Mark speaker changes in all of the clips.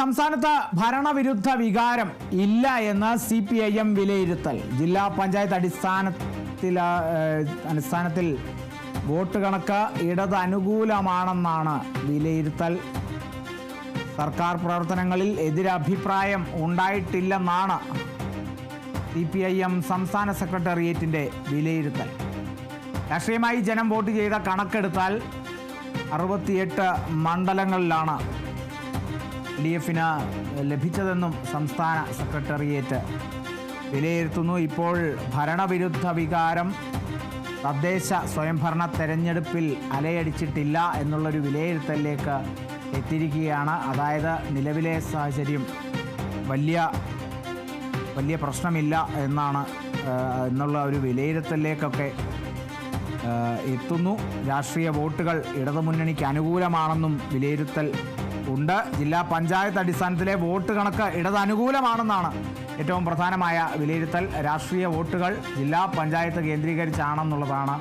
Speaker 1: സംസ്ഥാനത്ത് ഭരണവിരുദ്ധ വികാരം ഇല്ല എന്ന് സി പി ഐ എം വിലയിരുത്തൽ. ജില്ലാ പഞ്ചായത്ത് അടിസ്ഥാനത്തിൽ അടിസ്ഥാനത്തിൽ വോട്ട് കണക്ക് ഇടത് അനുകൂലമാണെന്നാണ് വിലയിരുത്തൽ. സർക്കാർ പ്രവർത്തനങ്ങളിൽ എതിരഭിപ്രായം ഉണ്ടായിട്ടില്ലെന്നാണ് സി പി ഐ എം സംസ്ഥാന സെക്രട്ടേറിയറ്റിന്റെ വിലയിരുത്തൽ. രാഷ്ട്രീയമായി ജനം വോട്ട് ചെയ്ത കണക്കെടുത്താൽ അറുപത്തിയെട്ട് മണ്ഡലങ്ങളിലാണ് ഡി എഫിന് ലഭിച്ചതെന്നും സംസ്ഥാന സെക്രട്ടേറിയറ്റ് വിലയിരുത്തുന്നു. ഇപ്പോൾ ഭരണവിരുദ്ധ വികാരം തദ്ദേശ സ്വയംഭരണ തെരഞ്ഞെടുപ്പിൽ അലയടിച്ചിട്ടില്ല എന്നുള്ളൊരു വിലയിരുത്തലിലേക്ക് എത്തിയിരിക്കുകയാണ്. അതായത് നിലവിലെ സാഹചര്യം വലിയ വലിയ പ്രശ്നമില്ല എന്നാണ് എന്നുള്ള ഒരു വിലയിരുത്തലിലേക്കൊക്കെ എത്തുന്നു. രാഷ്ട്രീയ വോട്ടുകൾ ഇടതുമുന്നണിക്ക് അനുകൂലമാണെന്നും വിലയിരുത്തൽ ഉണ്ട്. ജില്ലാ പഞ്ചായത്ത് അടിസ്ഥാനത്തിലെ വോട്ട് കണക്ക് ഇടത് അനുകൂലമാണെന്നാണ് ഏറ്റവും പ്രധാനമായ വിലയിരുത്തൽ. രാഷ്ട്രീയ വോട്ടുകൾ ജില്ലാ പഞ്ചായത്ത് കേന്ദ്രീകരിച്ചാണെന്നുള്ളതാണ്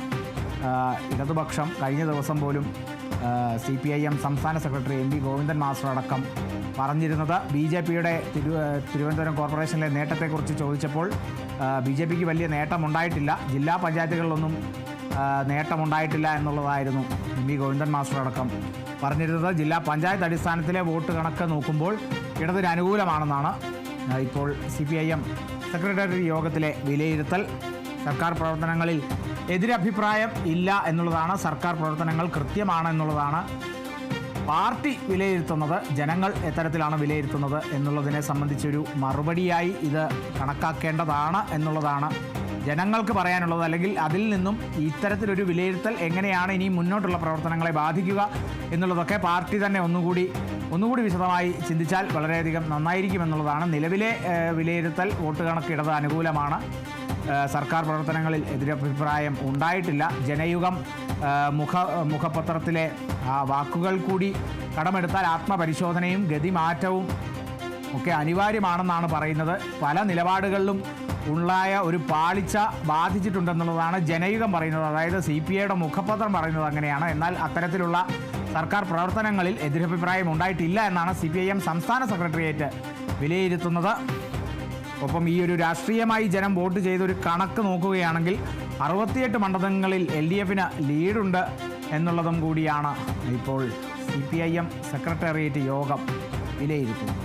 Speaker 1: ഇടതുപക്ഷം കഴിഞ്ഞ ദിവസം പോലും സി പി ഐ എം സംസ്ഥാന secretary M V Govindan master അടക്കം പറഞ്ഞിരുന്നത്. ബി ജെ പിയുടെ തിരു തിരുവനന്തപുരം കോർപ്പറേഷനിലെ നേട്ടത്തെക്കുറിച്ച് ചോദിച്ചപ്പോൾ ബി ജെ പിക്ക് വലിയ നേട്ടമുണ്ടായിട്ടില്ല. ജില്ലാ പഞ്ചായത്തുകളിലൊന്നും നേട്ടമുണ്ടായിട്ടില്ല എന്നുള്ളതായിരുന്നു എം വി ഗോവിന്ദൻ മാസ്റ്റർ അടക്കം പറഞ്ഞിരുന്നത് ജില്ലാ പഞ്ചായത്ത് അടിസ്ഥാനത്തിലെ വോട്ട് കണക്ക് നോക്കുമ്പോൾ ഇടതിന് അനുകൂലമാണെന്നാണ് ഇപ്പോൾ C P I M secretariat യോഗത്തിലെ വിലയിരുത്തൽ. സർക്കാർ പ്രവർത്തനങ്ങളിൽ എതിരഭിപ്രായം ഇല്ല എന്നുള്ളതാണ് സർക്കാർ പ്രവർത്തനങ്ങൾ കൃത്യമാണ് എന്നുള്ളതാണ്. പാർട്ടി വിലയിരുത്തുന്നത് ജനങ്ങൾ എത്തരത്തിലാണ് വിലയിരുത്തുന്നത് എന്നുള്ളതിനെ സംബന്ധിച്ചൊരു മറുപടിയായി ഇത് കണക്കാക്കേണ്ടതാണ് എന്നുള്ളതാണ് ജനങ്ങൾക്ക് പറയാനുള്ളത് അല്ലെങ്കിൽ അതിൽ നിന്നും ഇത്തരത്തിലൊരു വിലയിരുത്തൽ എങ്ങനെയാണ് ഇനി മുന്നോട്ടുള്ള പ്രവർത്തനങ്ങളെ ബാധിക്കുക എന്നുള്ളതൊക്കെ പാർട്ടി തന്നെ ഒന്നുകൂടി ഒന്നുകൂടി വിശദമായി ചിന്തിച്ചാൽ വളരെയധികം നന്നായിരിക്കും എന്നുള്ളതാണ്. നിലവിലെ വിലയിരുത്തൽ വോട്ട് കണക്ക് ഇടത് അനുകൂലമാണ്. സർക്കാർ പ്രവർത്തനങ്ങളിൽ എതിരഭിപ്രായം ഉണ്ടായിട്ടില്ല. ജനയുഗം മുഖ മുഖപത്രത്തിലെ ആ വാക്കുകൾ കൂടി കടമെടുത്താൽ ആത്മപരിശോധനയും ഗതിമാറ്റവും ഒക്കെ അനിവാര്യമാണെന്നാണ് പറയുന്നത്. പല നിലപാടുകളിലും ഉണ്ടായ ഒരു പാളിച്ച ബാധിച്ചിട്ടുണ്ടെന്നുള്ളതാണ് ജനയുഗം പറയുന്നത്. അതായത് സി പി ഐയുടെ മുഖപത്രം പറയുന്നത് അങ്ങനെയാണ്. എന്നാൽ അത്തരത്തിലുള്ള സർക്കാർ പ്രവർത്തനങ്ങളിൽ എതിരഭിപ്രായം ഉണ്ടായിട്ടില്ല എന്നാണ് സി പി ഐ എം സംസ്ഥാന സെക്രട്ടേറിയറ്റ് വിലയിരുത്തുന്നത്. ഒപ്പം ഈ ഒരു രാഷ്ട്രീയമായി ജനം വോട്ട് ചെയ്തൊരു കണക്ക് നോക്കുകയാണെങ്കിൽ അറുപത്തിയെട്ട് മണ്ഡലങ്ങളിൽ എൽ ഡി എഫിന് ലീഡുണ്ട് എന്നുള്ളതും കൂടിയാണ് ഇപ്പോൾ C P I M secretariat യോഗം വിലയിരുത്തുന്നത്.